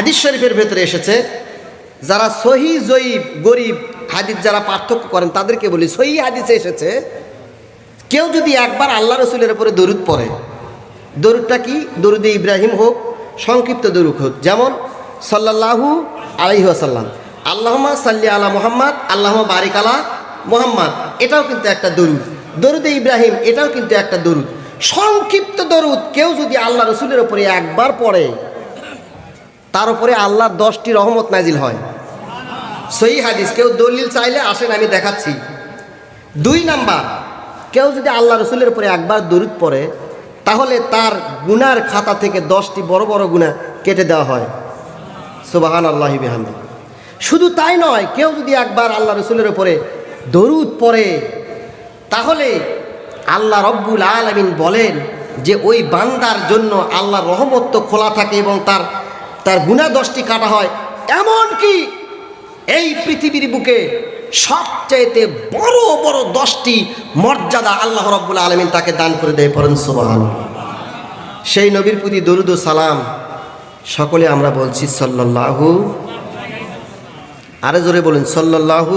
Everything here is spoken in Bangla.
হাদিস শরীফের ভেতরে এসেছে, যারা সহি জয়ীব গরিব হাদিস যারা পার্থক্য করেন, তাদেরকে বলি, সহি হাদিসে এসেছে, কেউ যদি একবার আল্লাহ রসুলের উপরে দরুদ পড়ে, দরুদটা কি? দরুদে ইব্রাহিম হোক, সংক্ষিপ্ত দরুদ হোক। যেমন, সাল্লাল্লাহু আলাইহি আসাল্লাম আল্লাহমা সাল্লি আলা মোহাম্মদ আল্লাহ বারিক আলা মোহাম্মদ, এটাও কিন্তু একটা দরুদ। দরুদে ইব্রাহিম, এটাও কিন্তু একটা দরুদ। সংক্ষিপ্ত দরুদ, কেউ যদি আল্লাহ রসুলের উপরে একবার পড়ে তার উপরে আল্লাহর দশটি রহমত নাজিল হয়। সহি হাদিস, কেউ দলিল চাইলে আসেন, আমি দেখাচ্ছি। দুই নাম্বার, কেউ যদি আল্লাহ রসুলের উপরে একবার দরুদ পড়ে, তাহলে তার গুনার খাতা থেকে দশটি বড় বড় গুণা কেটে দেওয়া হয়। সুবাহান আল্লাহি বিহামদি। শুধু তাই নয়, কেউ যদি একবার আল্লাহ রসুলের উপরে দরুদ পড়ে, তাহলে আল্লাহ রব্বুল আলমিন বলেন যে, ওই বান্দার জন্য আল্লাহ রহমত তো খোলা থাকে এবং তার তার গুণা দশটি কাটা হয় এমন কি এই পৃথিবীর বুকে সবচাইতে বড় বড় দশটি মর্যাদা আল্লাহ রব্বুল আলমিন তাকে দান করে দেয় পরেন সুবাহান সেই নবীর প্রতি দরুদ সালাম সকলে আমরা বলছি সাল্লাল্লাহু, আরে জোরে বলুন, সাল্লাল্লাহু